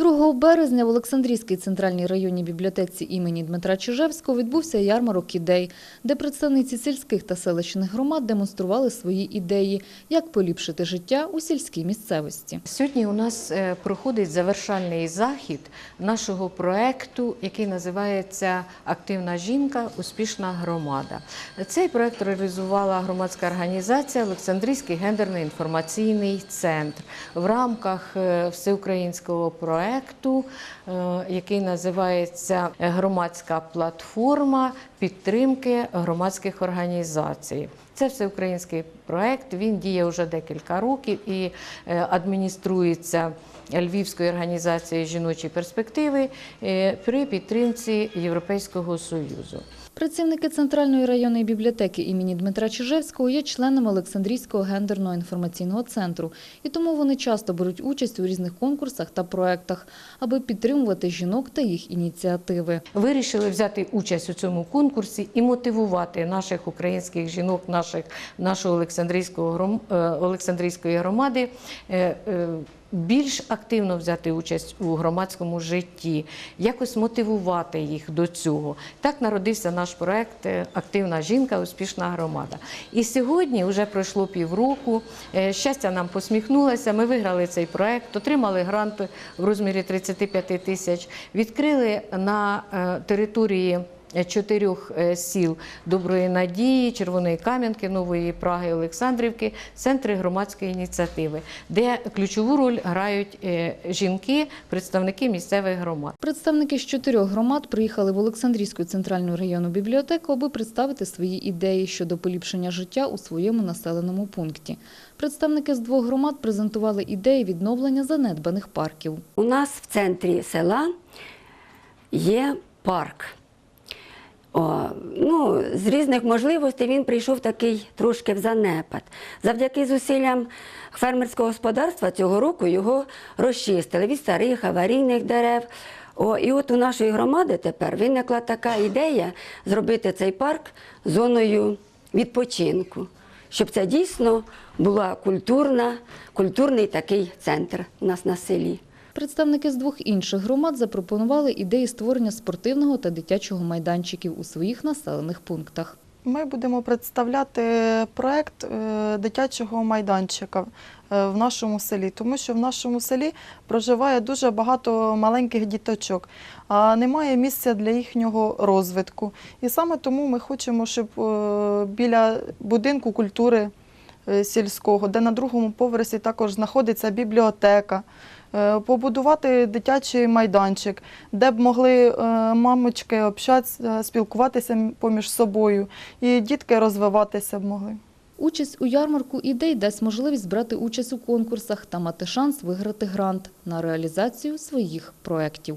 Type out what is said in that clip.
2 березня в Олександрійській центральній районній бібліотеці імені Дмитра Чижевського відбувся ярмарок ідей, де представниці сільських та селищних громад демонстрували свої ідеї, як поліпшити життя у сільській місцевості. Сьогодні у нас е, проходить завершальний захід нашого проекту, який називається Активна жінка, успішна громада. Цей проект реалізувала громадська організація Олександрійський гендерний інформаційний центр в рамках е, всеукраїнського проекту, е, який називається Громадська платформа підтримки громадських організацій. Це всеукраїнський проєкт, Він діє вже декілька років і е, адмініструється Львівською організацією жіночі перспективи е, при підтримці Європейського союзу. Працівники Центральної районної бібліотеки імені Дмитра Чижевського є членами Олександрійського гендерного інформаційного центру, і тому вони часто беруть участь у різних конкурсах та проектах, аби підтримувати жінок та їх ініціативи. Вирішили взяти участь у цьому конкурсі і мотивувати наших українських жінок, наших нашого Олександрійського е, Олександрійської громади. Більш активно взяти участь у громадському житті, якось мотивувати їх до цього. Так народився наш проект е, Активна жінка, успішна громада. І сьогодні вже пройшло півроку. е, Щастя нам посміхнулося. Ми виграли цей проект, отримали грант в розмірі 35 тисяч, відкрили на е, території чотирьох е, сіл Доброї Надії, Червоної Кам'янки, Нової Праги, Олександрівки, центри громадської ініціативи, де ключову роль грають е, жінки, представники місцевих громад. Представники з чотирьох громад приїхали в Олександрійську центральну районну бібліотеку, аби представити свої ідеї щодо поліпшення життя у своєму населеному пункті. Представники з двох громад презентували ідеї відновлення занедбаних парків. У нас в центрі села є парк. О, ну, з різних можливостей він прийшов такий трошки в занепад. Завдяки зусиллям фермерського господарства цього року його розчистили від старих аварійних дерев. О, і от у нашої громади тепер виникла така ідея зробити цей парк зоною відпочинку, щоб це дійсно була культурна, культурний такий центр у нас на селі. Представники з двох інших громад запропонували ідеї створення спортивного та дитячого майданчиків у своїх населених пунктах. Ми будемо представляти проект е, дитячого майданчика е, в нашому селі, тому що в нашому селі проживає дуже багато маленьких діточок, а немає місця для їхнього розвитку. І саме тому ми хочемо, щоб е, біля будинку культури сільського, де на другому поверсі також знаходиться бібліотека. Е, Побудувати дитячий майданчик, де б могли е, мамочки общатися, спілкуватися поміж собою, і дітки розвиватися б могли. Участь у ярмарку ідей дасть можливість брати участь у конкурсах та мати шанс виграти грант на реалізацію своїх проєктів.